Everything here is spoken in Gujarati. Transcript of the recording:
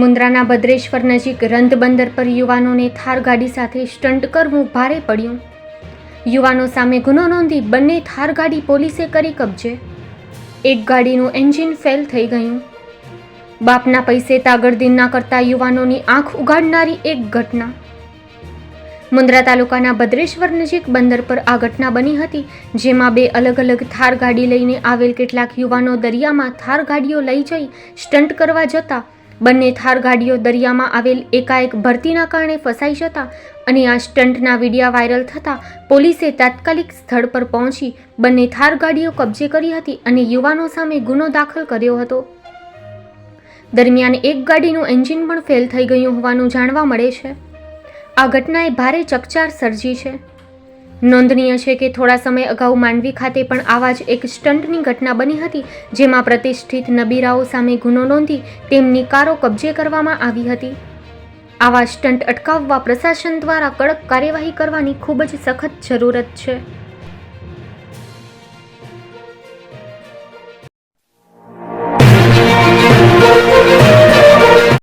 મુન્દ્રાના ભદ્રેશ્વર નજીક રંધ બંદર પર યુવાનોને થાર ગાડી સાથે સ્ટંટ કરવું ભારે પડ્યું. યુવાનો સામે ગુનો નોંધી બંને થાર ગાડી પોલીસે કરી કબજે. એક ગાડીનું એન્જિન ફેલ થઈ ગયું. બાપના પૈસે તાગડદીન કરતા યુવાનોની આંખ ઉગાડનારી એક ઘટના. મુન્દ્રા તાલુકાના ભદ્રેશ્વર નજીક બંદર પર આ ઘટના બની હતી, જેમાં બે અલગ અલગ થાર ગાડી લઈને આવેલ કેટલાક યુવાનો દરિયામાં થાર ગાડીઓ લઈ જઈ સ્ટંટ કરવા જતા બંને થાર ગાડીઓ દરિયામાં આવેલ એકાએક ભરતીના કારણે ફસાઈ જતા અને આ સ્ટંટના વિડીયા વાયરલ થતાં પોલીસે તાત્કાલિક સ્થળ પર પહોંચી બંને થાર ગાડીઓ કબજે કરી હતી અને યુવાનો સામે ગુનો દાખલ કર્યો હતો. દરમિયાન એક ગાડીનું એન્જિન પણ ફેલ થઈ ગયું હોવાનું જાણવા મળે છે. આ ઘટનાએ ભારે ચકચાર સર્જી છે. નોંધનીય છે કે થોડા સમય અગાઉ માંડવી ખાતે પણ આવા જ એક સ્ટંટની ઘટના બની હતી, જેમાં પ્રતિષ્ઠિત નબીરાઓ સામે ગુનો નોંધી તેમની કારો કબજે કરવામાં આવી હતી. આવા સ્ટંટ અટકાવવા પ્રશાસન દ્વારા કડક કાર્યવાહી કરવાની ખૂબ જ સખત જરૂરત છે.